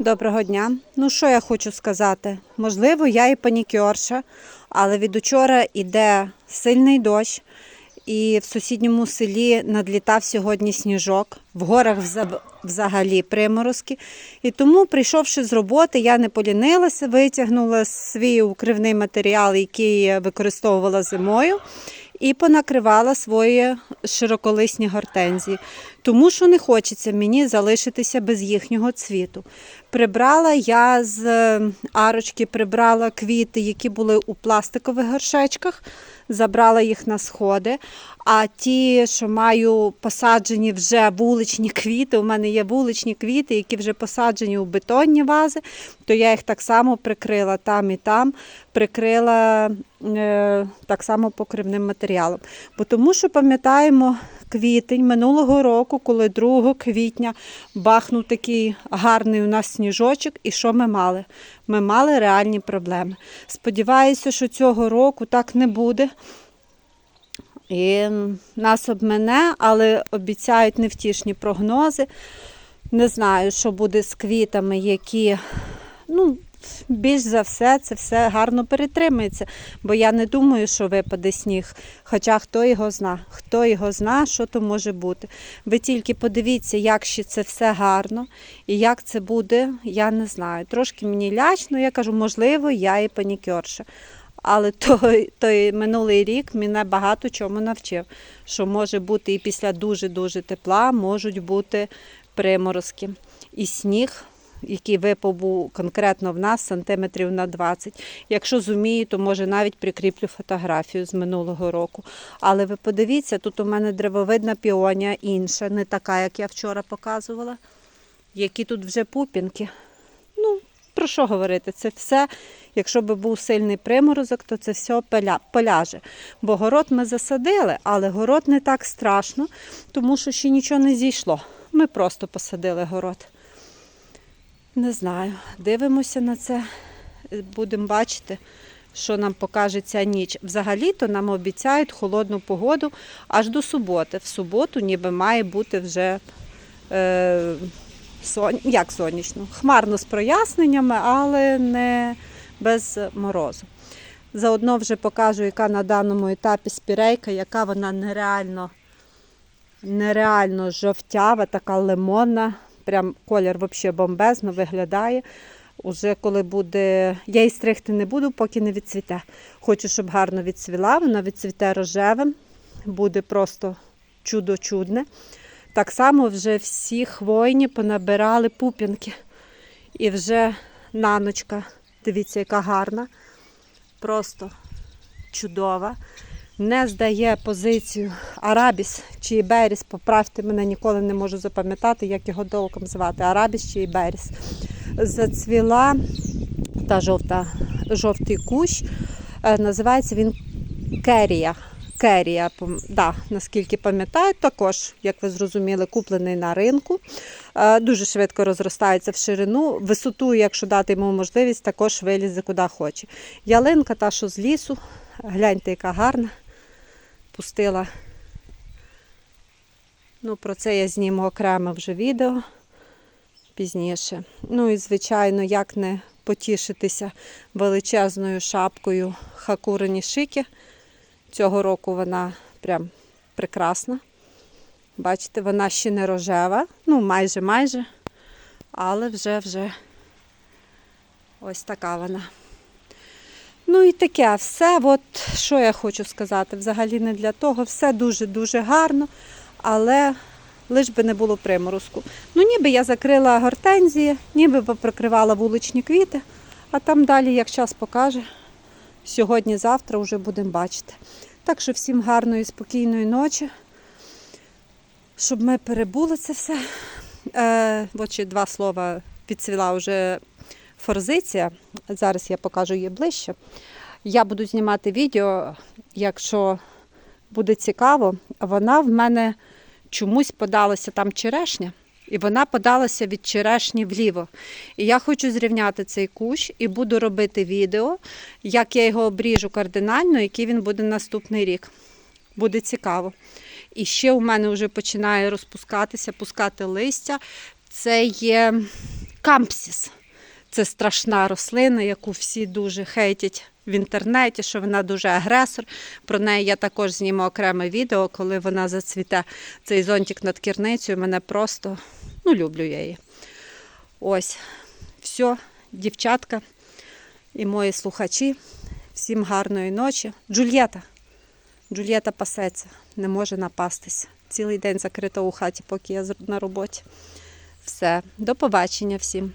Доброго дня. Ну що я хочу сказати? Можливо, я і панікерша, але від учора йде сильний дощ, і в сусідньому селі надлітав сьогодні сніжок, в горах взагалі приморозки. І тому, прийшовши з роботи, я не полінилася, витягнула свій укривний матеріал, який використовувала зимою. І понакривала свої широколисні гортензії, тому що не хочеться мені залишитися без їхнього цвіту. Прибрала я з е, арочки, прибрала квіти, які були у пластикових горшечках, забрала їх на сходи. А ті, що маю посаджені вже вуличні квіти, у мене є вуличні квіти, які вже посаджені у бетонні вази, то я їх так само прикрила там і там, прикрила е, так само покривним матеріалом. Бо тому що пам'ятаємо квітень минулого року, коли 2 квітня бахнув такий гарний у нас сніжочок, і що ми мали? Ми мали реальні проблеми. Сподіваюся, що цього року так не буде. І нас обмене, але обіцяють невтішні прогнози. Не знаю, що буде з квітами, які, ну, більш за все, це все гарно перетримається. Бо я не думаю, що випаде сніг. Хоча хто його зна, хто його зна, що то може бути. Ви тільки подивіться, як ще це все гарно і як це буде, я не знаю. Трошки мені лячно, я кажу, можливо, я і панікерша. Але той, той минулий рік мене багато чому навчив, що може бути і після дуже-дуже тепла можуть бути приморозки. І сніг, який випав конкретно в нас сантиметрів на 20. Якщо зумію, то може навіть прикріплю фотографію з минулого року. Але ви подивіться, тут у мене древовидна піонія інша, не така, як я вчора показувала. Які тут вже пупінки. Ну, про що говорити? Це все, якщо би був сильний приморозок, то це все поля, поляже. Бо город ми засадили, але город не так страшно, тому що ще нічого не зійшло. Ми просто посадили город. Не знаю, дивимося на це, будемо бачити, що нам покаже ця ніч. Взагалі-то нам обіцяють холодну погоду аж до суботи. В суботу ніби має бути вже. Е, сон... як сонячно, хмарно з проясненнями, але не без морозу. Заодно вже покажу, яка на даному етапі спірейка, яка вона нереально, нереально жовтява, така лимонна. Прям колір взагалі бомбезно виглядає. Уже коли буде. Я її стригти не буду, поки не відцвіте. Хочу, щоб гарно відцвіла, вона відцвіте рожевим, буде просто чудо-чудне. Так само вже всі хвойні понабирали пупінки. І вже наночка, дивіться, яка гарна, просто чудова. Не здає позицію Арабіс чи Іберіс. Поправте мене, ніколи не можу запам'ятати, як його толком звати. Арабіс чи Іберіс. Зацвіла та жовта, жовтий кущ. Е, Називається він Керія. Керія, да, наскільки пам'ятаю, також, як ви зрозуміли, куплений на ринку. Е, Дуже швидко розростається в ширину. Висоту, якщо дати йому можливість, також вилізе куди хоче. Ялинка та, що з лісу, гляньте, яка гарна. Пустила. Ну, про це я зніму окремо вже відео пізніше. Ну і, звичайно, як не потішитися величезною шапкою хакурині шики. Цього року вона прям прекрасна. Бачите, вона ще не рожева, ну майже майже, але вже вже ось така вона. Ну і таке все. От що я хочу сказати, взагалі не для того. Все дуже-дуже гарно, але лиш би не було приморозку. Ну, ніби я закрила гортензії, ніби поприкривала вуличні квіти, а там далі, як час покаже, сьогодні-завтра вже будемо бачити. Так що всім гарної, спокійної ночі, щоб ми перебули це все. Е, ще два слова підцвіла вже форзиція. Зараз я покажу її ближче. Я буду знімати відео, якщо буде цікаво. Вона в мене чомусь подалася там черешня. І вона подалася від черешні вліво. І я хочу зрівняти цей кущ і буду робити відео, як я його обріжу кардинально, який він буде наступний рік. Буде цікаво. І ще у мене вже починає розпускатися, пускати листя. Це є кампсіс. Це страшна рослина, яку всі дуже хейтять в інтернеті, що вона дуже агресор. Про неї я також зніму окреме відео, коли вона зацвіте цей зонтик над кірницею. Мене просто ну, люблю я її. Ось, все, дівчатка і мої слухачі. Всім гарної ночі. Джульєта. Джульєта пасеться, не може напастись. Цілий день закрита у хаті, поки я на роботі. Все, до побачення всім.